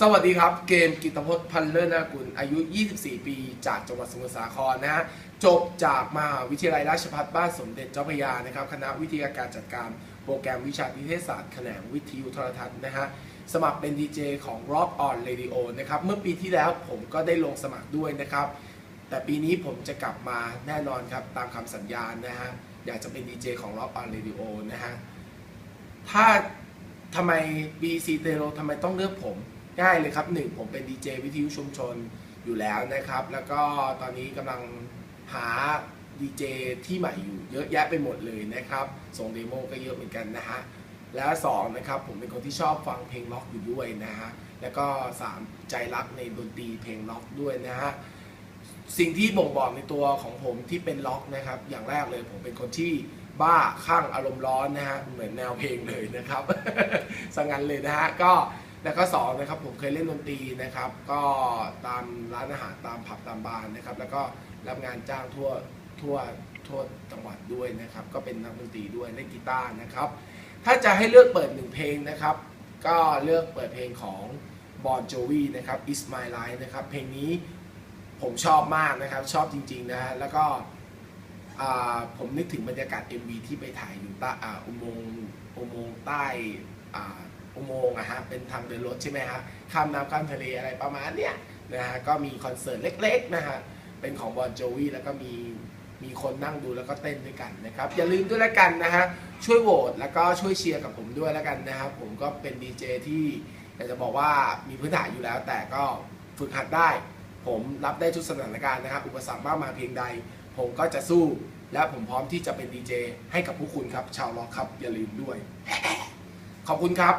สวัสดีครับ เกมกิตพจน์พันเลิศนากุลอายุ 24 ปี จากจังหวัดสมุทรสาครนะฮะ จบจากมหาวิทยาลัยราชภัฏบ้านสมเด็จเจ้าพระยานะครับ คณะวิทยาการจัดการโปรแกรมวิชานิเทศศาสตร์แขนงวิทยุโทรทัศน์นะฮะ สมัครเป็นดีเจของ Rock on Radio นะครับ เมื่อปีที่แล้วผมก็ได้ลงสมัครด้วยนะครับ แต่ปีนี้ผมจะกลับมาแน่นอนครับ ตามคำสัญญานะฮะ อยากจะเป็นดีเจของ Rock on Radio นะฮะ ถ้าทำไม BC t e r o ทำไมต้องเลือกผม ง่ายเลยครับหนึ่งผมเป็นดีเจวิทยุชุมชนอยู่แล้วนะครับ แล้วก็ตอนนี้กำลังหาดีเจที่ใหม่อยู่เยอะแยะไปหมดเลยนะครับ ส่งเดโมก็เยอะเหมือนกันนะฮะ แล้วสองนะครับผมเป็นคนที่ชอบฟังเพลงล็อกอยู่ด้วยนะฮะ แล้วก็สามใจรักในดนตรีเพลงล็อกด้วยนะฮะ สิ่งที่บ่งบอกในตัวของผมที่เป็นล็อกนะครับ อย่างแรกเลยผมเป็นคนที่บ้าข้างอารมณ์ร้อนนะฮะ เหมือนแนวเพลงเลยนะครับสังงันเลยนะฮะ ก็ แล้วก็สองนะครับผมเคยเล่นดนตรีนะครับ ก็ตามร้านอาหารตามผับตามบาร์นะครับ แล้วก็รับงานจ้างทั่วทั่วทั่วจังหวัดด้วยนะครับ ก็เป็นนักดนตรีด้วยเล่นกีตาร์นะครับ ถ้าจะให้เลือกเปิดหนึ่งเพลงนะครับ ก็เลือกเปิดเพลงของบอนโจวีนะครับ Is My Life นะครับ เพลงนี้ผมชอบมากนะครับ ชอบจริงๆนะฮะแล้วก็ผมนึกถึงบรรยากาศ MV ที่ไปถ่ายอยู่ใต้อุโมงค์อุโมงค์ใต้ อุโมงค์อะฮะเป็นทางเดินรถใช่ไหมฮะข้ามน้ำข้ามทะเลอะไรประมาณเนี้ยนะฮะก็มีคอนเสิร์ตเล็กๆนะฮะเป็นของบอนโจวีแล้วก็มีมีคนนั่งดูแล้วก็เต้นด้วยกันนะครับอย่าลืมด้วยแล้วกันนะฮะช่วยโหวตแล้วก็ช่วยเชียร์กับผมด้วยแล้วกันนะครับผมก็เป็นดีเจที่อยากจะบอกว่ามีพื้นฐานอยู่แล้ว แต่ก็ฝึกหัดได้ ผมรับได้ทุกสถานการณ์นะครับ อุปสรรคมากมายเพียงใด ผมก็จะสู้ และผมพร้อมที่จะเป็นดีเจให้กับผู้คุณครับ ชาวล็อกครับอย่าลืมด้วย ขอบคุณครับ